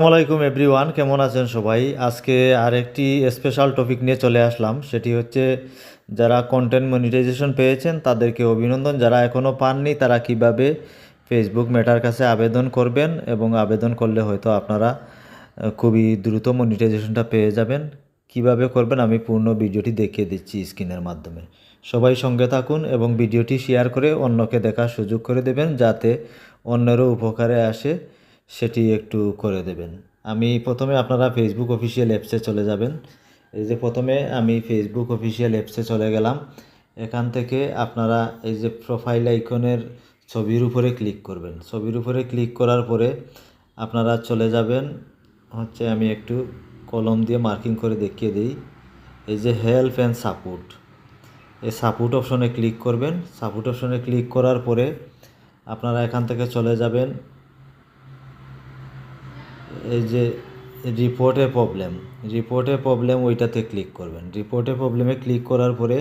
আসসালামাইকুম এভরিওয়ান, কেমন আছেন সবাই? আজকে আরেকটি স্পেশাল টপিক নিয়ে চলে আসলাম, সেটি হচ্ছে যারা কন্টেন্ট মনিটাইজেশন পেয়েছেন তাদেরকে অভিনন্দন, যারা এখনও পাননি তারা কীভাবে ফেসবুক মেটার কাছে আবেদন করবেন এবং আবেদন করলে হয়তো আপনারা খুবই দ্রুত মনিটাইজেশনটা পেয়ে যাবেন। কীভাবে করবেন আমি পূর্ণ ভিডিওটি দেখিয়ে দিচ্ছি স্ক্রিনের মাধ্যমে। সবাই সঙ্গে থাকুন এবং ভিডিওটি শেয়ার করে অন্যকে দেখার সুযোগ করে দেবেন, যাতে অন্যেরও উপকারে আসে। সেটি একটু করে দেবেন। আমি প্রথমে আপনারা ফেসবুক অফিসিয়াল অ্যাপসে চলে যাবেন। এই যে প্রথমে আমি ফেসবুক অফিসিয়াল অ্যাপসে চলে গেলাম। এখান থেকে আপনারা এই যে প্রোফাইল আইকনের ছবির উপরে ক্লিক করবেন। ছবির উপরে ক্লিক করার পরে আপনারা চলে যাবেন। হচ্ছে আমি একটু কলম দিয়ে মার্কিং করে দেখিয়ে দিই। এই যে হেল্প অ্যান্ড সাপোর্ট এই সাপোর্ট অপশনে ক্লিক করবেন। সাপোর্ট অপশনে ক্লিক করার পরে আপনারা এখান থেকে চলে যাবেন। এই যে রিপোর্টে প্রবলেম রিপোর্টে প্রবলেম ওইটাতে ক্লিক করবেন। রিপোর্টে প্রবলেমে ক্লিক করার পরে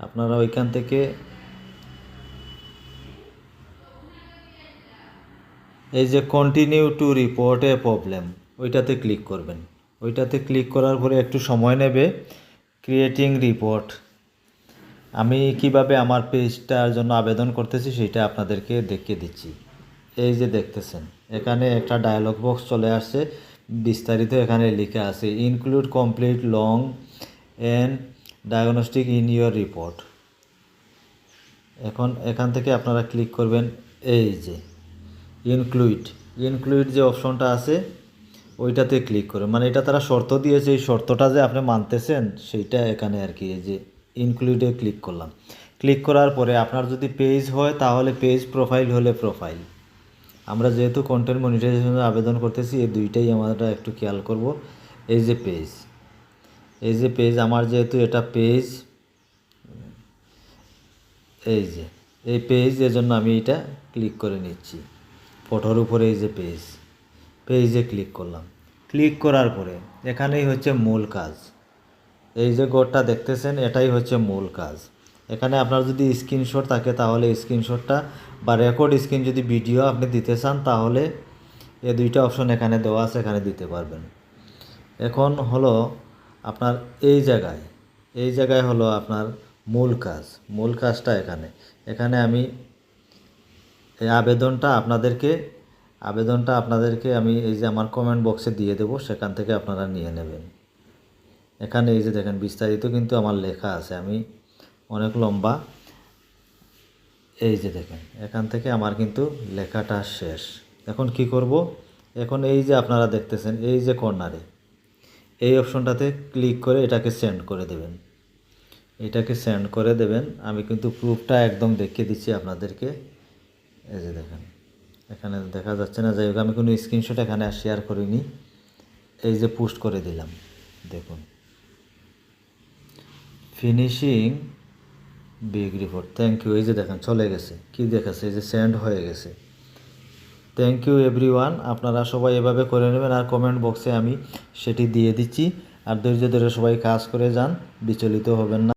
আপনারা ওইখান থেকে এই যে কন্টিনিউ টু রিপোর্ট প্রবলেম ওইটাতে ক্লিক করবেন। ওইটাতে ক্লিক করার পরে একটু সময় নেবে ক্রিয়েটিং রিপোর্ট আমি কীভাবে আমার পেজটার জন্য আবেদন করতেছি সেটা আপনাদেরকে দেখিয়ে দিচ্ছি। এই যে দেখতেছেন, এখানে একটা ডায়লগ বক্স চলে আসছে, বিস্তারিত এখানে লেখা আছে include complete long and diagnostic in your report এখন এখান থেকে আপনারা ক্লিক করবেন, এই যে ইনক্লুইড ইনক্লুইড যে অপশনটা আছে, ওইটাতে ক্লিক করে মানে এটা তারা শর্ত দিয়েছে, এই শর্তটা যে আপনি মানতেছেন, সেইটা এখানে আর কি যে ইনক্লুডে ক্লিক করলাম। ক্লিক করার পরে আপনার যদি পেজ হয়, তাহলে পেজ প্রোফাইল হলে প্রোফাইল আমরা যেহেতু কন্টেন্ট মনিটাইজেশনের আবেদন করতেছি, এই দুইটাই আমরা একটু খেয়াল করব। এই যে পেজ এই যে পেজ আমার যেহেতু এটা পেজ এই যে, এই পেজ এজন্য আমি এটা ক্লিক করে নিচ্ছি। ফটোর উপরে এই যে পেজ পেজে ক্লিক করলাম। ক্লিক করার পরে, এখানেই হচ্ছে মূল কাজ। এই যে গোডটা দেখতেছেন, এটাই হচ্ছে মূল কাজ। এখানে আপনার যদি স্ক্রিনশট থাকে, তাহলে স্ক্রিনশটটা বা রেকর্ড স্ক্রিন যদি ভিডিও আপনি দিতে চান, তাহলে এ দুইটা অপশন এখানে দেওয়া আছে, এখানে দিতে পারবেন। এখন হলো আপনার এই জায়গায় এই জায়গায় হলো আপনার মূল কাজ, মূল কাজটা এখানে। এখানে আমি এই আবেদনটা আপনাদেরকে আবেদনটা আপনাদেরকে আমি এই যে আমার কমেন্ট বক্সে দিয়ে দেবো, সেখান থেকে আপনারা নিয়ে নেবেন। এখানে এই যে দেখেন, বিস্তারিত কিন্তু আমার লেখা আছে। আমি অনেক লম্বা। এই যে দেখেন, এখান থেকে আমার কিন্তু লেখাটা শেষ। এখন কি করব? এখন এই যে আপনারা দেখতেছেন, এই যে কর্নারে, এই অপশনটাতে ক্লিক করে এটাকে সেন্ড করে দেবেন। এটাকে সেন্ড করে দেবেন। আমি কিন্তু প্রুফটা একদম দেখিয়ে দিচ্ছি আপনাদেরকে। এই যে দেখেন, এখানে দেখা যাচ্ছে না। যাই হোক, আমি কোনো স্ক্রিনশট এখানে শেয়ার করিনি। এই যে পোস্ট করে দিলাম। দেখুন। Finishing big report thank you এই যে দেখেন, চলে গেছে। কি দেখাচ্ছে? এই যে সেন্ড হয়ে গেছে। থ্যাংক ইউ এভরি আপনারা সবাই এভাবে করে নেবেন আর কমেন্ট বক্সে আমি সেটি দিয়ে দিচ্ছি। আর ধৈর্য ধরে সবাই কাজ করে যান, বিচলিত হবেন না।